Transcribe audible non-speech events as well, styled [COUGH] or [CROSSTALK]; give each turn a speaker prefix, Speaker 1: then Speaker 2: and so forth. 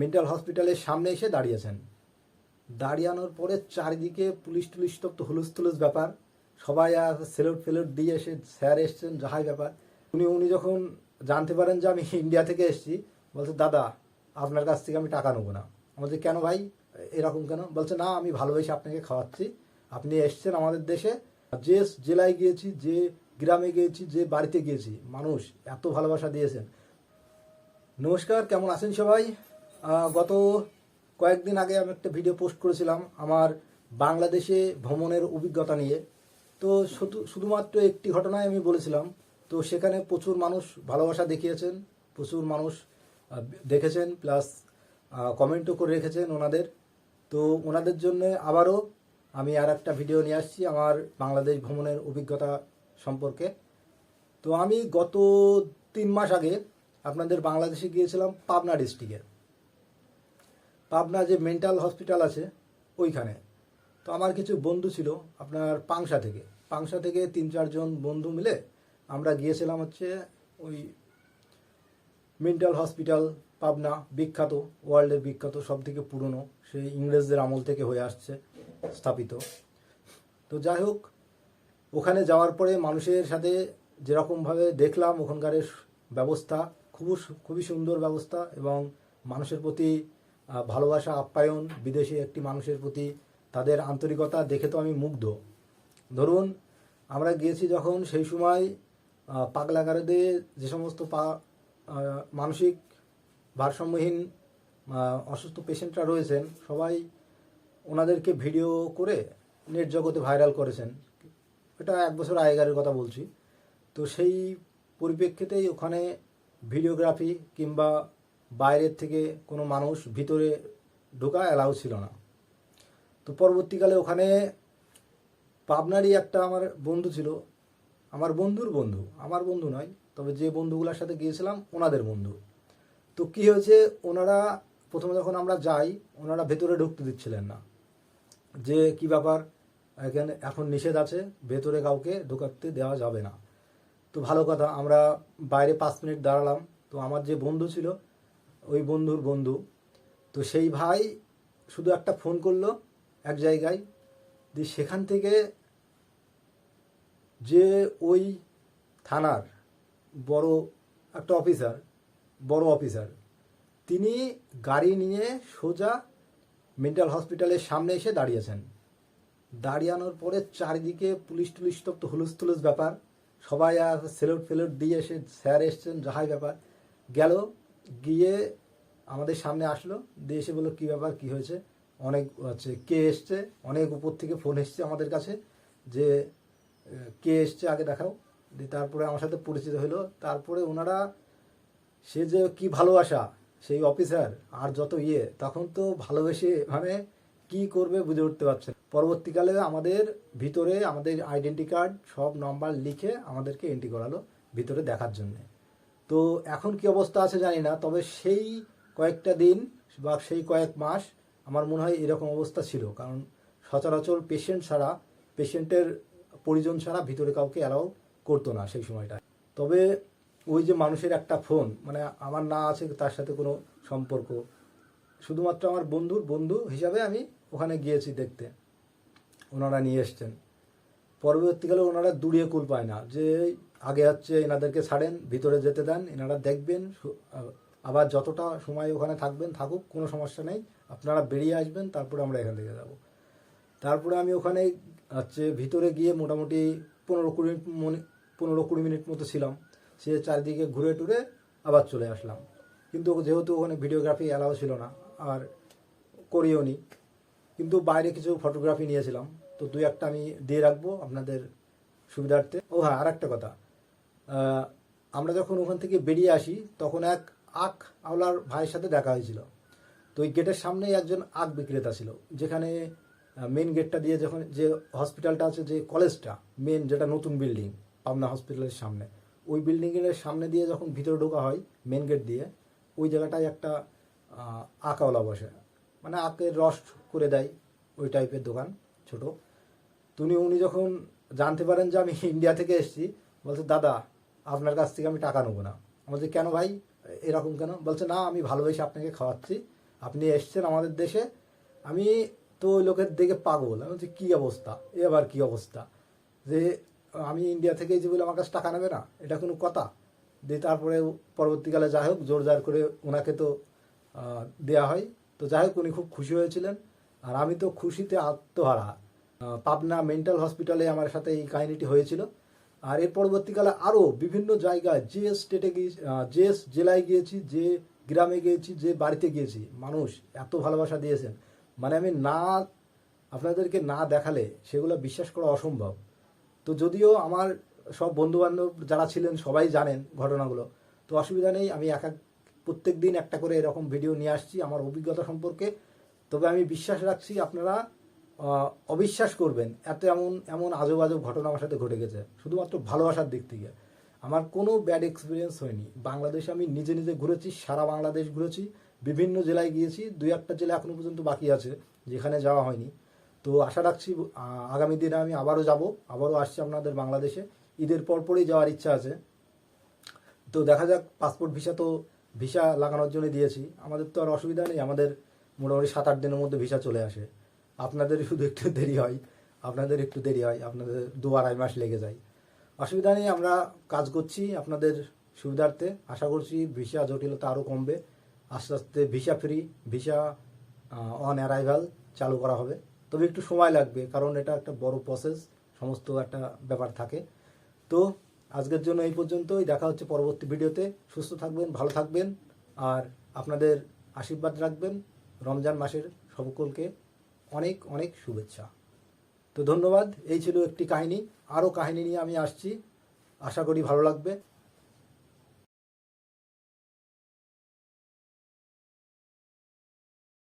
Speaker 1: Mental হসপিটালের সামনে এসে দাঁড়িয়েছেন। দাঁড়িয়ানোর পরে চারিদিকে পুলিশ টুলিশ তো হুলুস তুলুস ব্যাপার। সবাই আর সেলুট ফেলুট দিয়ে এসে স্যার এসছেন, যাহাই ব্যাপার। উনি উনি যখন জানতে পারেন যে আমি ইন্ডিয়া থেকে এসেছি, বলছে, দাদা, আপনার কাছ থেকে আমি টাকা নেব না। আমাদের কেন ভাই? এরকম কেন? বলছে, না, আমি ভালোবেসে আপনাকে খাওয়াচ্ছি। আপনি এসছেন আমাদের দেশে। যে জেলায় গিয়েছি, যে গ্রামে গিয়েছি, যে বাড়িতে গিয়েছি, মানুষ এত ভালোবাসা দিয়েছেন। নমস্কার, কেমন আছেন সবাই? গত কয়েকদিন আগে আমি একটা ভিডিও পোস্ট করেছিলাম আমার বাংলাদেশে ভ্রমণের অভিজ্ঞতা নিয়ে। তো শুধু, শুধুমাত্র একটি ঘটনায় আমি বলেছিলাম। তো সেখানে প্রচুর মানুষ ভালোবাসা দেখিয়েছেন, প্রচুর মানুষ দেখেছেন প্লাস কমেন্টও করে রেখেছেন ওনাদের। তো ওনাদের জন্য আবারও আমি আর একটা ভিডিও নিয়ে আসছি আমার বাংলাদেশ ভ্রমণের অভিজ্ঞতা সম্পর্কে। তো আমি গত তিন মাস আগে আপনাদের বাংলাদেশে গিয়েছিলাম পাবনা ডিস্ট্রিক্টে পাবনা যে মেন্টাল হসপিটাল আছে, ওইখানে। তো আমার কিছু বন্ধু ছিল আপনার পাংশা থেকে। পাংশা থেকে তিন চারজন বন্ধু মিলে আমরা গিয়েছিলাম হচ্ছে ওই মেন্টাল হসপিটাল, পাবনা বিখ্যাত, ওয়ার্ল্ডের বিখ্যাত সব থেকে পুরনো, সেই ইংরেজদের আমল থেকে হয়ে আসছে, স্থাপিত। তো যাই হোক, ওখানে যাওয়ার পরে মানুষের সাথে যেরকমভাবে দেখলাম ওখানকার ব্যবস্থা খুব খুবই সুন্দর ব্যবস্থা এবং মানুষের প্রতি ভালোবাসা, আপ্যায়ন, বিদেশি একটি মানুষের প্রতি তাদের আন্তরিকতা দেখে তো আমি মুগ্ধ। ধরুন, আমরা গিয়েছি যখন সেই সময় পাগলাগারদে যে সমস্ত পা মানসিক ভারসাম্যহীন অসুস্থ পেশেন্টরা রয়েছেন, সবাই ওনাদেরকে ভিডিও করে নেট জগতে ভাইরাল করেছেন। এটা এক বছর আগেকারের কথা বলছি। তো সেই পরিপ্রেক্ষিতেই ওখানে ভিডিওগ্রাফি কিংবা বাইরের থেকে কোনো মানুষ ভিতরে ঢোকা অ্যালাউ ছিল না। তো পরবর্তীকালে ওখানে পাবনারই একটা আমার বন্ধু ছিল। আমার বন্ধুর বন্ধু, আমার বন্ধু নয়, তবে যে বন্ধুগুলোর সাথে গিয়েছিলাম ওনাদের বন্ধু। তো কি হয়েছে, ওনারা প্রথমে যখন আমরা যাই, ওনারা ভেতরে ঢুকতে দিচ্ছিলেন না। যে কি ব্যাপার, এখানে এখন নিষেধ আছে, ভেতরে কাউকে ঢোকাতে দেওয়া যাবে না। তো ভালো কথা, আমরা বাইরে পাঁচ মিনিট দাঁড়ালাম। তো আমার যে বন্ধু ছিল ওই বন্ধুর বন্ধু। তো সেই ভাই শুধু একটা ফোন করল এক জায়গায়, দিয়ে সেখান থেকে যে ওই থানার বড় একটা অফিসার, বড় অফিসার, তিনি গাড়ি নিয়ে সোজা মেন্টাল হসপিটালের সামনে এসে দাঁড়িয়েছেন। দাঁড়িয়ানোর পরে চারিদিকে পুলিশ টুলিশ তো হুলুস ব্যাপার। সবাই আর সেলুট ফেলুট দিয়ে এসে স্যার এসছেন, যাহাই ব্যাপার। গেল গিয়ে আমাদের সামনে আসলো, দিয়ে এসে বলল, কী ব্যাপার? কী হয়েছে? অনেক হচ্ছে, কে এসছে? অনেক উপর থেকে ফোন এসছে আমাদের কাছে, যে, কে এসছে আগে দেখাও? দিয়ে তারপরে আমার সাথে পরিচিত হলো। তারপরে ওনারা, সে যে কি ভালোবাসা, সেই অফিসার আর যত ইয়ে তখন তো ভালোবেসে মানে কি করবে বুঝে উঠতে পারছে পরবর্তীকালে আমাদের ভিতরে আমাদের আইডেন্টি কার্ড সব নম্বর লিখে আমাদেরকে এন্ট্রি করালো ভিতরে দেখার জন্য। তো এখন কি অবস্থা আছে জানি না, তবে সেই কয়েকটা দিন বা সেই কয়েক মাস আমার মনে হয় এরকম অবস্থা ছিল। কারণ সচরাচর পেশেন্ট ছাড়া পেশেন্টের পরিজন ছাড়া ভিতরে কাউকে অ্যালাউ করতো না সেই সময়টা। তবে ওই যে মানুষের একটা ফোন মানে আমার না আছে তার সাথে কোনো সম্পর্ক। শুধুমাত্র আমার বন্ধুর, বন্ধু হিসাবে আমি ওখানে গিয়েছি দেখতে। ওনারা নিয়ে এসছেন। পরবর্তীকালে ওনারা দূরিয়ে কুল পায় না। যে আগে হচ্ছে এনাদেরকে ছাড়েন, ভিতরে যেতে দেন, এনারা দেখবেন আবার যতটা সময় ওখানে থাকবেন, থাকুক, কোনো সমস্যা নেই। আপনারা বেরিয়ে আসবেন, তারপরে আমরা এখান থেকে যাব। তারপরে আমি ওখানে হচ্ছে ভিতরে গিয়ে মোটামুটি পনেরো কুড়ি মিনিট মনে, পনেরো কুড়ি মিনিট মতো ছিলাম। সে চারিদিকে ঘুরে টুরে আবার চলে আসলাম। কিন্তু যেহেতু ওখানে ভিডিওগ্রাফি অ্যালাও ছিল না, আর করিও নি, কিন্তু বাইরে কিছু ফটোগ্রাফি নিয়েছিলাম। তো দুই একটা আমি দিয়ে রাখব আপনাদের সুবিধার্থে। ও হ্যাঁ আর একটা কথা। আমরা যখন ওখান থেকে বেরিয়ে আসি তখন এক আখ আওলার ভাইয়ের সাথে দেখা হয়েছিল। তো ওই গেটের সামনেই একজন আখ বিক্রেতা ছিল যেখানে মেন গেটটা দিয়ে যখন যে হসপিটালটা আছে যে কলেজটা মেন যেটা নতুন বিল্ডিং পাবনা হসপিটালের সামনে ওই বিল্ডিংয়ের সামনে দিয়ে যখন ভিতরে ঢোকা হয় মেন গেট দিয়ে ওই জায়গাটায় একটা আহ, আঁকাওয়ালা বসে। মানে আখের রস করে দেয় ওই টাইপের দোকান ছোট। তো উনি উনি যখন জানতে পারেন যে আমি [LAUGHS] ইন্ডিয়া থেকে এসেছি বলছে দাদা আপনার কাছ থেকে আমি টাকা নেব না। আমাদের কেন ভাই? এরকম কেন? বলছে, না, আমি ভালোবেসে আপনাকে খাওয়াচ্ছি। আপনি এসছেন আমাদের দেশে। আমি তো ওই লোকের দিকে পাগল। আমি বলছি, কী অবস্থা? এ আবার কী অবস্থা? যে, আমি ইন্ডিয়া থেকে যে বলে আমার কাছে টাকা নেবে না, এটা কোনো কথা? দিয়ে তারপরে পরবর্তীকালে যাই হোক জোর জার করে ওনাকে তো দেয়া হয়। তো যাই হোক, উনি খুব খুশি হয়েছিলেন। আর আমি তো খুশিতে আত্মহারা। পাবনা মেন্টাল হসপিটালে আমার সাথে এই কাহিনীটি হয়েছিল। আর এর পরবর্তীকালে আরও বিভিন্ন জায়গায় যে স্টেটে যে জেলায় গিয়েছি, যে গ্রামে গিয়েছি, যে বাড়িতে গিয়েছি, মানুষ এত ভালোবাসা দিয়েছেন। মানে আমি না, আপনাদেরকে না দেখালে সেগুলো বিশ্বাস করা অসম্ভব। তো যদিও আমার সব বন্ধু বান্ধব যারা ছিলেন, সবাই জানেন ঘটনাগুলো। তো অসুবিধা নেই, আমি এক এক প্রত্যেক দিন একটা করে এরকম ভিডিও নিয়ে আসছি আমার অভিজ্ঞতা সম্পর্কে। তবে আমি বিশ্বাস রাখছি আপনারা অবিশ্বাস করবেন, এত এমন এমন আজব আজব ঘটনা আমার সাথে ঘটে গেছে, শুধুমাত্র ভালোবাসার দিক থেকে। আমার কোনো ব্যাড এক্সপিরিয়েন্স হয়নি। বাংলাদেশে আমি নিজে নিজে ঘুরেছি, সারা বাংলাদেশ ঘুরেছি, বিভিন্ন জেলায় গিয়েছি, দুই একটা জেলা এখনও পর্যন্ত বাকি আছে, যেখানে যাওয়া হয়নি। তো আশা রাখছি আগামী দিনে আমি আবারও যাব, আবারও আসছি আপনাদের বাংলাদেশে। ঈদের পর পরপরই যাওয়ার ইচ্ছা আছে। তো দেখা যাক পাসপোর্ট ভিসা তো ভিসা লাগানোর জন্য দিয়েছি। আমাদের তো আর অসুবিধা নেই, আমাদের মোটামুটি সাত আট দিনের মধ্যে ভিসা চলে আসে। আপনাদের শুধু একটু দেরি হয়, আপনাদের একটু দেরি হয়, আপনাদের দু আড়াই মাস লেগে যায়। অসুবিধা নেই, আমরা কাজ করছি আপনাদের সুবিধার্থে। আশা করছি ভিসা জটিলতা আরও কমবে। আস্তে আস্তে visa free visa on arrival চালু করা হবে। তবে একটু সময় লাগবে, কারণ এটা একটা বড় প্রসেস সমস্ত একটা ব্যাপার থাকে। তো আজকের জন্য এই পর্যন্তই। দেখা হচ্ছে পরবর্তী ভিডিওতে। সুস্থ থাকবেন, ভালো থাকবেন, আর আপনাদের আশীর্বাদ রাখবেন। রমজান মাসের সকলকে অনেক অনেক শুভেচ্ছা। তো ধন্যবাদ, এই ছিল একটি কাহিনী। আরও কাহিনী নিয়ে আমি আসছি। আশা করি ভালো লাগবে।